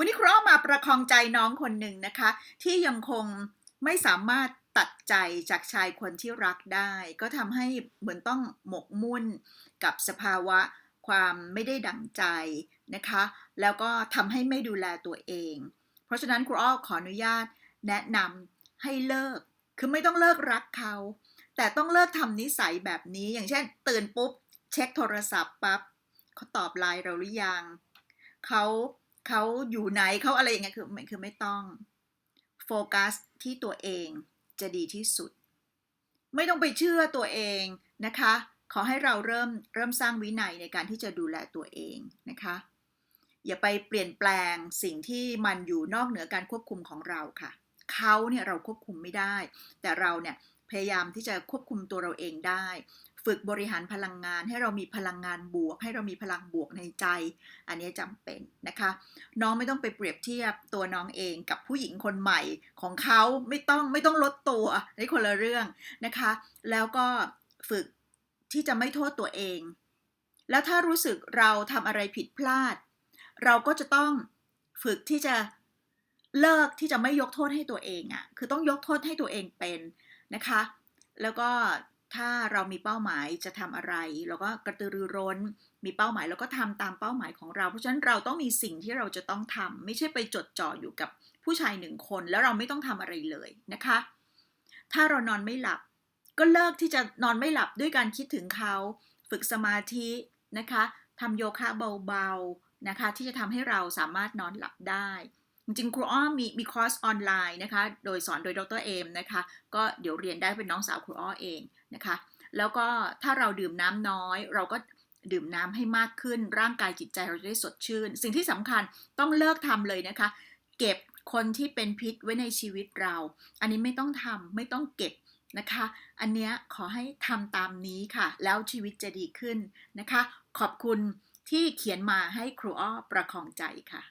วันนี้ครูอ้อมาประคองใจน้องคนหนึ่งนะคะ ที่ยังคงไม่สามารถตัดใจจากชายคนที่รักได้ ก็ทำให้เหมือนต้องหมกมุ่นกับสภาวะความไม่ได้ดั่งใจนะคะ แล้วก็ทำให้ไม่ดูแลตัวเอง เพราะฉะนั้นครูอ้อขออนุญาตแนะนำให้เลิก คือไม่ต้องเลิกรักเขา แต่ต้องเลิกทำนิสัยแบบนี้ อย่างเช่น ตื่นปุ๊บ เช็คโทรศัพท์ปั๊บเขาตอบไลน์เราหรือยังเขา เขาอยู่ไหนเขาอะไรอย่างเงี้ยคือไม่คือไม่ต้องโฟกัสที่ตัวเองจะดีที่สุด ไม่ต้องไปเชื่อตัวเองนะคะ ขอให้เราเริ่มเริ่มสร้างวินัยในการที่จะดูแลตัวเองนะคะ อย่าไปเปลี่ยนแปลงสิ่งที่มันอยู่นอกเหนือการควบคุมของเราค่ะเขาเนี่ยเราควบคุมไม่ได้ แต่เราเนี่ยพยายามที่จะควบคุมตัวเราเองได้ฝึกบริหารพลังงาน ให้เรามีพลังงานบวก ให้เรามีพลังบวกในใจ อันนี้จำเป็นนะคะ น้องไม่ต้องไปเปรียบเทียบตัวน้องเองกับผู้หญิงคนใหม่ของเขาไม่ต้องไม่ต้องลดตัวในคนละเรื่องนะคะ แล้วก็ฝึกที่จะไม่โทษตัวเอง แล้วถ้ารู้สึกเราทำอะไรผิดพลาด เราก็จะต้องฝึกที่จะเลิกที่จะไม่ยกโทษให้ตัวเองอะ่ะ คือต้องยกโทษให้ตัวเองเป็นนะคะ แล้วก็ ถ้าเรามีเป้าหมายจะทำอะไร เราก็กระตือรือร้น มีเป้าหมายแล้วก็ทำตามเป้าหมายของเรา เพราะฉะนั้นเราต้องมีสิ่งที่เราจะต้องทำไม่ใช่ไปจดจ่ออยู่กับผู้ชายหนึ่งคน แล้วเราไม่ต้องทำอะไรเลยนะคะ ถ้าเรานอนไม่หลับ ก็เลิกที่จะนอนไม่หลับด้วยการคิดถึงเขา ฝึกสมาธินะคะทำโยคะเบาๆนะคะ ที่จะทำให้เราสามารถนอนหลับได้ จริงครูอ้อมมีมีคอร์สออนไลน์นะคะ โดยสอนโดยดรเอมนะคะ ก็เดี๋ยวเรียนได้เป็นน้องสาวครูอ้อเองนะคะ แล้วก็ถ้าเราดื่มน้ำน้อย เราก็ดื่มน้ำให้มากขึ้น ร่างกายจิตใจเราจะได้สดชื่น สิ่งที่สำคัญต้องเลิกทำเลยนะคะ เก็บคนที่เป็นพิษไว้ในชีวิตเรา อันนี้ไม่ต้องทำไม่ต้องเก็บนะคะ อันเนี้ยขอให้ทำตามนี้ค่ะ แล้วชีวิตจะดีขึ้นนะคะ ขอบคุณที่เขียนมาให้ครูอ้อประคองใจค่ะ